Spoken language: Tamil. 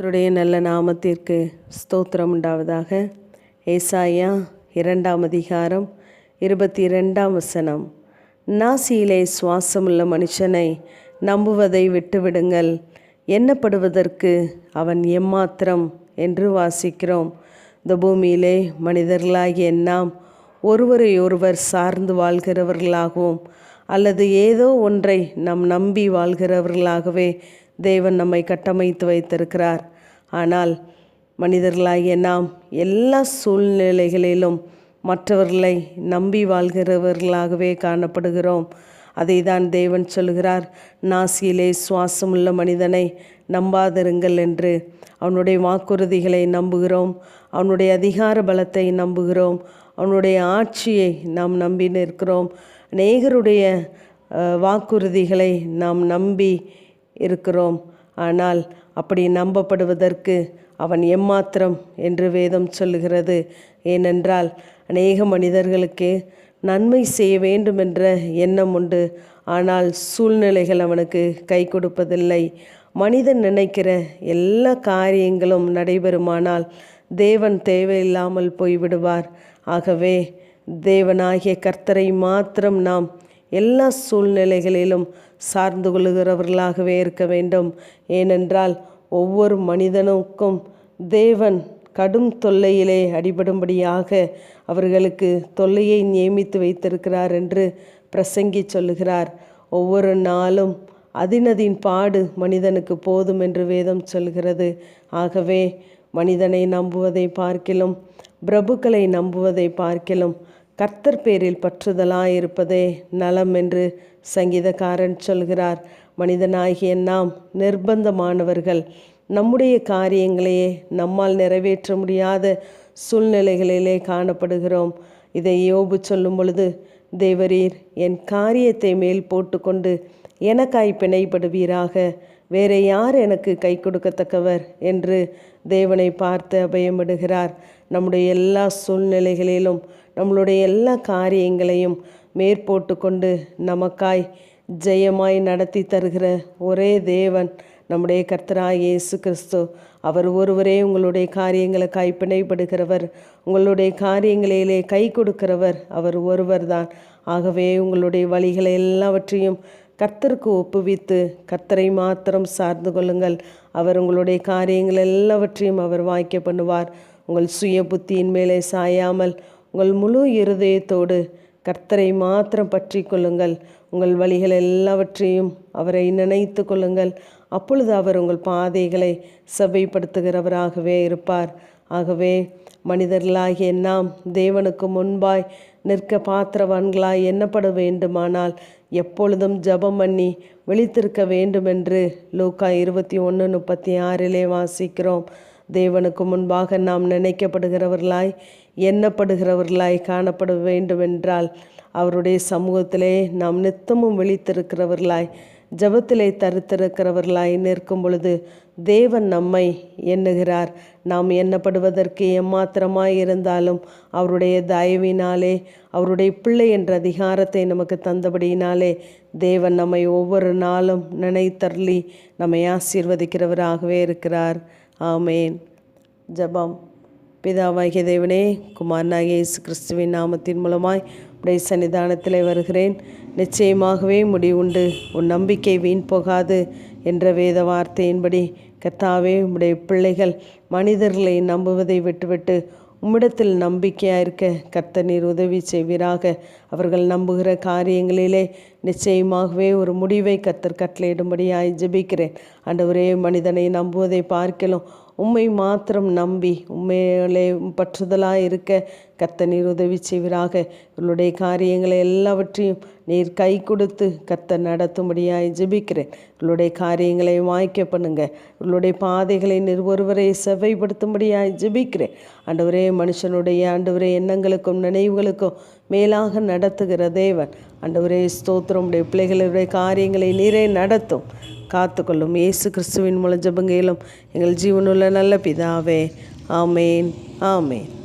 கத்தருடைய நல்ல நாமத்திற்கு ஸ்தோத்திரம் உண்டாவதாக. ஏசாயா இரண்டாம் அதிகாரம் இருபத்தி இரண்டாம் வசனம். நாசியிலே சுவாசமுள்ள மனுஷனை நம்புவதை விட்டுவிடுங்கள். எண்ணப்படுவதற்கு அவன் எம்மாத்திரம் என்று வாசிக்கிறோம். இந்த பூமியிலே மனிதர்களாகிய நாம் ஒருவரை ஒருவர் சார்ந்து வாழ்கிறவர்களாகவும் அல்லது ஏதோ ஒன்றை நாம் நம்பி வாழ்கிறவர்களாகவே தேவன் நம்மை கட்டமைத்து வைத்திருக்கிறார். ஆனால் மனிதர்களாகிய நாம் எல்லா சூழ்நிலைகளிலும் மற்றவர்களை நம்பி வாழ்கிறவர்களாகவே காணப்படுகிறோம். அதை தான் தேவன் சொல்கிறார். நாசியிலே சுவாசமுள்ள மனிதனை நம்பாதிருங்கள் என்று. அவனுடைய வாக்குறுதிகளை நம்புகிறோம். அவனுடைய அதிகார பலத்தை நம்புகிறோம். அவனுடைய ஆட்சியை நாம் நம்பி நிற்கிறோம். அநேகருடைய வாக்குறுதிகளை நாம் நம்பி இருக்கிறோம். ஆனால் அப்படி நம்பப்படுவதற்கு அவன் எம்மாத்திரம் என்று வேதம் சொல்லுகிறது. ஏனென்றால் அநேக மனிதர்களுக்கு நன்மை செய்ய வேண்டும் என்ற எண்ணம் உண்டு. ஆனால் சூழ்நிலைகள் அவனுக்கு கை கொடுப்பதில்லை. மனிதன் நினைக்கிற எல்லா காரியங்களும் நடைபெறுமானால் தேவன் தேவையில்லாமல் போய்விடுவார். ஆகவே தேவனாகிய கர்த்தரை மாத்திரம் நாம் எல்லா சூழ்நிலைகளிலும் சார்ந்து கொள்ளுகிறவர்களாகவே இருக்க வேண்டும். ஏனென்றால் ஒவ்வொரு மனிதனுக்கும் தேவன் கடும் தொல்லையிலே அடிபடும்படியாக அவர்களுக்கு தொல்லையை நியமித்து வைத்திருக்கிறார் என்று பிரசங்கி சொல்லுகிறார். ஒவ்வொரு நாளும் அதினதின் பாடு மனிதனுக்கு போதும் என்று வேதம் சொல்கிறது. ஆகவே மனிதனை நம்புவதை பார்க்கிலும் பிரபுக்களை நம்புவதை பார்க்கிலும் கர்த்தர் பேரில் பற்றுதலாயிருப்பதே நலம் என்று சங்கீதக்காரன் சொல்கிறார். மனிதனாகிய நாம் நிர்பந்தமானவர்கள். நம்முடைய காரியங்களையே நம்மால் நிறைவேற்ற முடியாத சூழ்நிலைகளிலே காணப்படுகிறோம். இதை யோபு சொல்லும் பொழுது தேவரீர் என் காரியத்தை மேல் போட்டுக்கொண்டு எனக்காய் பிணைப்படுவீராக வேற யார் எனக்கு கை கொடுக்கத்தக்கவர்? என்று தேவனை பார்த்து அபயமிடுகிறார். நம்முடைய எல்லா சூழ்நிலைகளிலும் நம்மளுடைய எல்லா காரியங்களையும் மேற்போட்டு கொண்டு நமக்காய் ஜெயமாய் நடத்தி தருகிற ஒரே தேவன் நம்முடைய கர்த்தராய் இயேசு கிறிஸ்து. அவர் ஒருவரே உங்களுடைய காரியங்களை கைப்பிணைப்படுகிறவர் உங்களுடைய காரியங்களிலே கை கொடுக்கிறவர் அவர் ஒருவர் தான் ஆகவே உங்களுடைய வழிகளை எல்லாவற்றையும் கர்த்தருக்கு ஒப்புவித்து கர்த்தரை மாத்திரம் சார்ந்து கொள்ளுங்கள். அவர் உங்களுடைய காரியங்கள் எல்லாவற்றையும் அவர் வாய்க்க பண்ணுவார். உங்கள் சுய புத்தியின் மேலே சாயாமல் உங்கள் முழு இருதயத்தோடு கர்த்தரை மாத்திரம் பற்றி கொள்ளுங்கள். உங்கள் வழிகள் எல்லாவற்றையும் அவரை நினைத்து கொள்ளுங்கள். அப்பொழுது அவர் உங்கள் பாதைகளை செவ்வைப்படுத்துகிறவராகவே இருப்பார். ஆகவே மனிதர்களாகிய நாம் தேவனுக்கு முன்பாய் நிற்க பாத்திரவான்களாய் எண்ணப்பட வேண்டுமானால் எப்பொழுதும் ஜபம் பண்ணி விழித்திருக்க வேண்டுமென்று லூக்கா இருபத்தி ஒன்று முப்பத்தி ஆறிலே வாசிக்கிறோம். தேவனுக்கு முன்பாக நாம் நினைக்கப்படுகிறவர்களாய் எண்ணப்படுகிறவர்களாய் காணப்பட வேண்டுமென்றால் அவருடைய சமூகத்திலே நாம் நித்தமும் விழித்திருக்கிறவர்களாய் ஜபத்திலே தருத்திருக்கிறவர்களாய் நிற்கும் பொழுது தேவன் நம்மை எண்ணுகிறார். நாம் எண்ணப்படுவதற்கு எம்மாத்திரமாய் இருந்தாலும் அவருடைய தயவினாலே அவருடைய பிள்ளை என்ற அதிகாரத்தை நமக்கு தந்தபடியினாலே தேவன் நம்மை ஒவ்வொரு நாளும் நினைத்தருளி நம்மை ஆசீர்வதிக்கிறவராகவே இருக்கிறார். ஆமேன். ஜபம். பிதாவாகிய தேவனே குமாரனாகிய இயேசு கிறிஸ்துவின் நாமத்தின் மூலமாய் உடைய சன்னிதானத்தில் வருகிறேன். நிச்சயமாகவே முடிவுண்டு உன் நம்பிக்கை வீண் போகாது என்ற வேத வார்த்தையின்படி கத்தாவே உடைய பிள்ளைகள் மனிதர்களை நம்புவதை விட்டுவிட்டு உம்மிடத்தில் நம்பிக்கையாக இருக்க கர்த்த நீர் உதவி செய்வீராக. அவர்கள் நம்புகிற காரியங்களிலே நிச்சயமாகவே ஒரு முடிவை கத்தர் கட்டளையிடும்படியாய் ஜெபிக்கிறேன். ஆண்டவரே மனிதனை நம்புவதை பார்க்கலும் உண்மை மாத்திரம் நம்பி உண்மையிலே பற்றுதலாக இருக்க கத்த நீர் உதவி செய்வீராக. இவளுடைய காரியங்களை எல்லாவற்றையும் நீர் கை கொடுத்து கத்த நடத்தும்படியாய் ஜெபிக்கிறேன். இவளுடைய காரியங்களை வாய்க்க பண்ணுங்க. இவளுடைய பாதைகளை நீர் ஒருவரை செவைப்படுத்தும்படியாய் ஜெபிக்கிறேன். ஆண்டவரே மனுஷனுடைய ஆண்டவரே எண்ணங்களுக்கும் நினைவுகளுக்கும் மேலாக நடத்துகிற தேவன். அண்டவரே ஸ்தோத்திரம். உடைய பிள்ளைகளுடைய காரியங்களை நீரே நடத்தும். காத்துக்கொள்ளும். இயேசு கிறிஸ்துவின் மூலம் ஜபங்கையிலும் எங்கள் ஜீவனுள்ள நல்ல பிதாவே. ஆமேன். ஆமேன்.